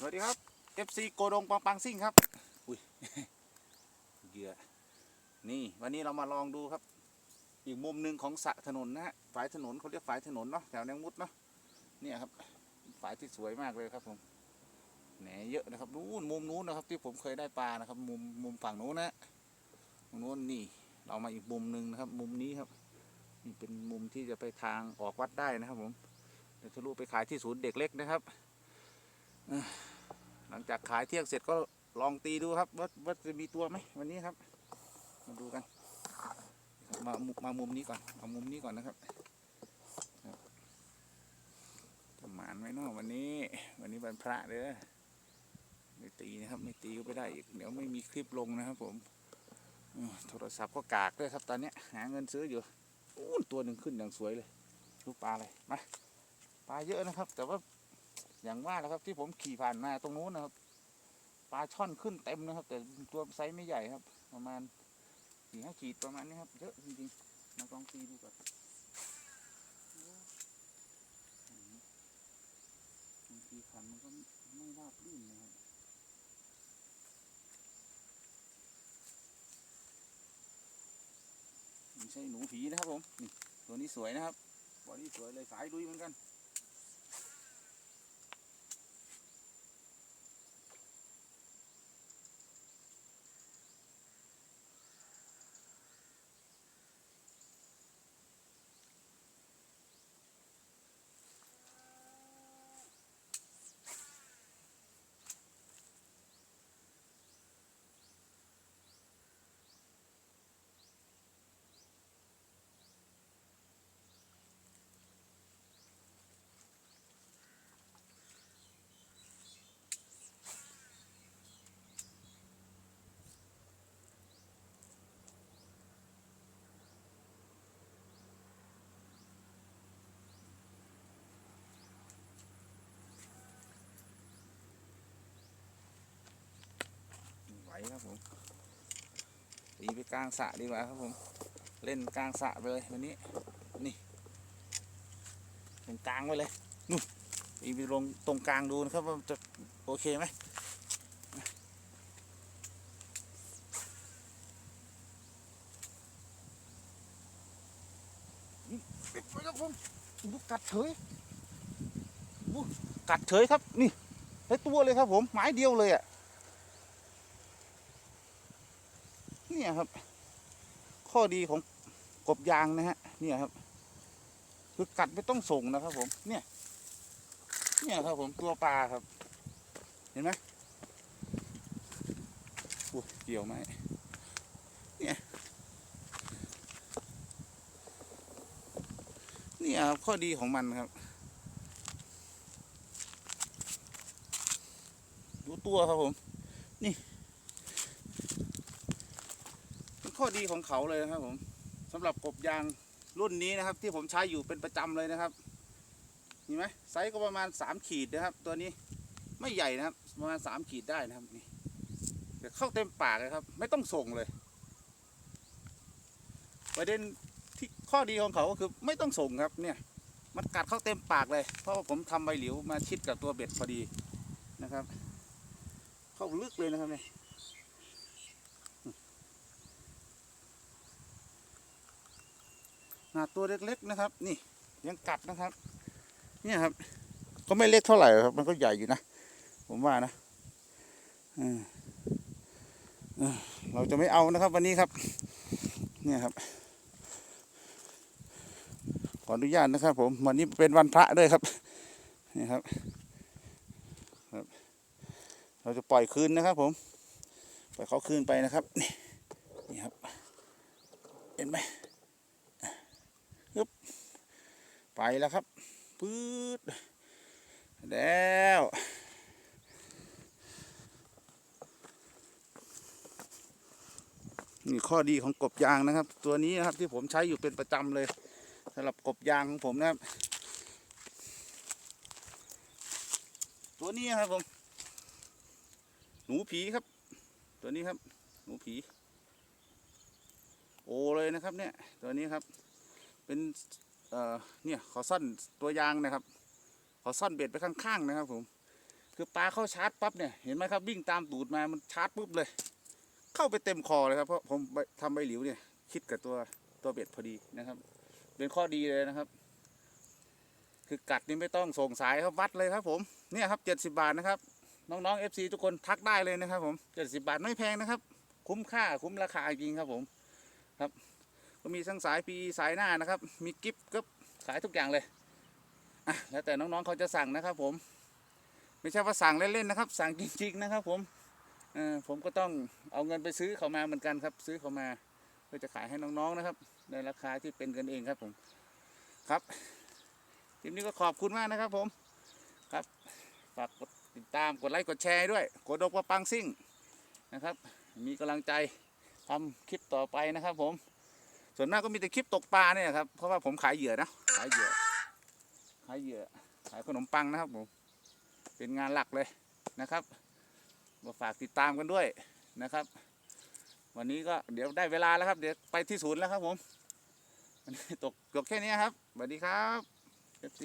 สวัสดีครับ FC โกดงปังปังซิ่งครับ อุ้ยเหยื่อนี่วันนี้เรามาลองดูครับ อีกมุมหนึ่งของสระถนนนะฮะฝายถนนเขาเรียกฝายถนนเนาะแถวแนงมุดเนาะเนี่ยครับฝายที่สวยมากเลยครับผมแหนเยอะนะครับนู้นมุมนู้นนะครับ ที่ผมเคยได้ปลานะครับ มุมมุมฝั่งนู้นนะตรงนู้นนี่ เรามาอีกมุมหนึ่งนะครับ มุมนี้ครับนี่เป็นมุมที่จะไปทางออกวัดได้นะครับผมเดี๋ยวทะลุไปขายที่ศูนย์เด็กเล็กนะครับอ จากขายเที่ยงเสร็จก็ลองตีดูครับว่าว่าจะมีตัวไหมวันนี้ครับ มาดูกัน มามุมามุมนี้ก่อนเอามุมนี้ก่อนนะครับจะหมานไหมเนาะวันนี้ วันนี้วันพระเด้อไม่ตีนะครับ ไม่ตีก็ไม่ได้อีกเดี๋ยวไม่มีคลิปลงนะครับ ผมโทรศัพท์ก็กากด้วยครับ ตอนนี้หาเงินซื้ออยู่อู้ตัวหนึ่งขึ้นอย่างสวยเลยลูกปลาอะไรมาปลาเยอะนะครับ แต่ว่า อย่างว่าแล้วครับที่ผมขี่ผ่านมาตรงนู้นนะครับปลาช่อนขึ้นเต็มนะครับ แต่ตัวไซส์ไม่ใหญ่ครับ ประมาณสี่ห้าขีดประมาณนี้ครับ เยอะจริงๆมาลองตีดูก่อนบางทีขันมันก็ไม่ราบรื่นนะครับไม่ใช่หนูผีนะครับผมนี่ตัวนี้สวยนะครับตัวนี้สวยเลยสายลุยเหมือนกัน ครับผมตีไปกลางสระดีกว่าครับผม เล่นกลางสระไปเลยวันนี้ นี่ตรงกลางไว้เลยนู่นตีไปลงตรงกลางดูนะครับว่าจะโอเคไหมนี่ปิดไว้ครับผมดูกัดเฉยดูกัดเฉยครับนี่ได้ตัวเลยครับผมไม้เดียวเลยอะ เนี่ยครับ ข้อดีของกบยางนะฮะเนี่ยครับ คือกัดไม่ต้องส่งนะครับ ผม เนี่ย เนี่ยครับ ผมตัวปลาครับ เห็นไหมโอ้ยเกี่ยวไหมเนี่ยเนี่ยครับข้อดีของมันครับ ดูตัวครับผม นี่ เป็น ข้อดีของเขาเลยนะครับผมสำหรับกบยางรุ่นนี้นะครับ ที่ผมใช้อยู่เป็นประจำเลยนะครับเห็นไหมไซส์ก็ประมาณสามขีดนะครับ ตัวนี้ไม่ใหญ่นะครับ ประมาณสามขีดได้นะครับนี่เดี๋ยวเข้าเต็มปากเลยครับ ไม่ต้องส่งเลย ประเด็นที่ข้อดีของเขาก็คือไม่ต้องส่งครับเนี่ยมันกัดเข้าเต็มปากเลย เพราะว่าผมทำใบเหลียวมาชิดกับตัวเบ็ดพอดีนะครับ เข้าลึกเลยนะครับเนี่ย หาตัวเล็กๆนะครับ นี่ยังกัดนะครับ เนี่ยครับ ก็ไม่เล็กเท่าไหร่ครับ มันก็ใหญ่อยู่นะ ผมว่านะเออเออเราจะไม่เอานะครับวันนี้ครับ เนี่ยครับ ขออนุญาตนะครับ ผมวันนี้เป็นวันพระด้วยครับ นี่ครับครับ เราจะปล่อยคืนนะครับ ผม ปล่อยเขาคืนไปนะครับ นี่นี่ครับ เห็นไหม ไปแล้วครับปื๊ดแล้วนี่ข้อดีของกบยางนะครับ ตัวนี้นะครับที่ผมใช้อยู่เป็นประจำเลยสำหรับกบยางของผมนะครับ ตัวนี้ครับผมหนูผีครับ ตัวนี้ครับ หนูผี โอเลยนะครับเนี่ย ตัวนี้ครับ เป็นเอ่อเนี่ยขอซ่อนตัวยางนะครับ ขอซ่อนเบ็ดไปข้างๆนะครับ ผม คือปลาเข้าชาร์จปั๊บเนี่ยเห็นไหมครับวิ่งตามตูดมามันชาร์จปุ๊บเลย เข้าไปเต็มคอเลยครับเพราะผมไปทำใบหลิวเนี่ยคิดกับตัวตัวเบ็ดพอดีนะครับ เป็นข้อดีเลยนะครับ คือกัดนี่ไม่ต้องส่งสายครับวัดเลยครับ ผมเนี่ยครับเจ็ดสิบาทนะครับน้องๆ FC ทุกคนทักได้เลยนะครับผมเจ็ดสิบาทไม่แพงนะครับ คุ้มค่าคุ้มราคาจริงครับผมครับ ก็มีทั้งสายปีสายหน้านะครับ มีกิฟต์ก็ขายทุกอย่างเลยอะแล้วแต่น้องๆเขาจะสั่งนะครับ ผม ไม่ใช่ว่าสั่งเล่นๆนะครับ สั่งจริงๆนะครับ ผมเออผมก็ต้องเอาเงินไปซื้อเขามาเหมือนกันครับ ซื้อเขามาเพื่อจะขายให้น้องๆนะครับ ในราคาที่เป็นกันเองครับผมครับคลิปนี้ก็ขอบคุณมากนะครับ ผมครับฝากกดติดตามกดไลค์กดแชร์ด้วยกดดกว่าปังซิ่งนะครับ มีกำลังใจทำคลิปต่อไปนะครับผม ส่วนมากก็มีแต่คลิปตกปลาเนี่ยครับ เพราะว่าผมขายเหยื่อนะ ขายเหยื่อ ขายเหยื่อ ขายขนมปังนะครับผม เป็นงานหลักเลยนะครับมาฝากติดตามกันด้วยนะครับ วันนี้ก็เดี๋ยวได้เวลาแล้วครับ เดี๋ยวไปที่ศูนย์แล้วครับผมตกตกแค่นี้ครับสวัสดีครับ FC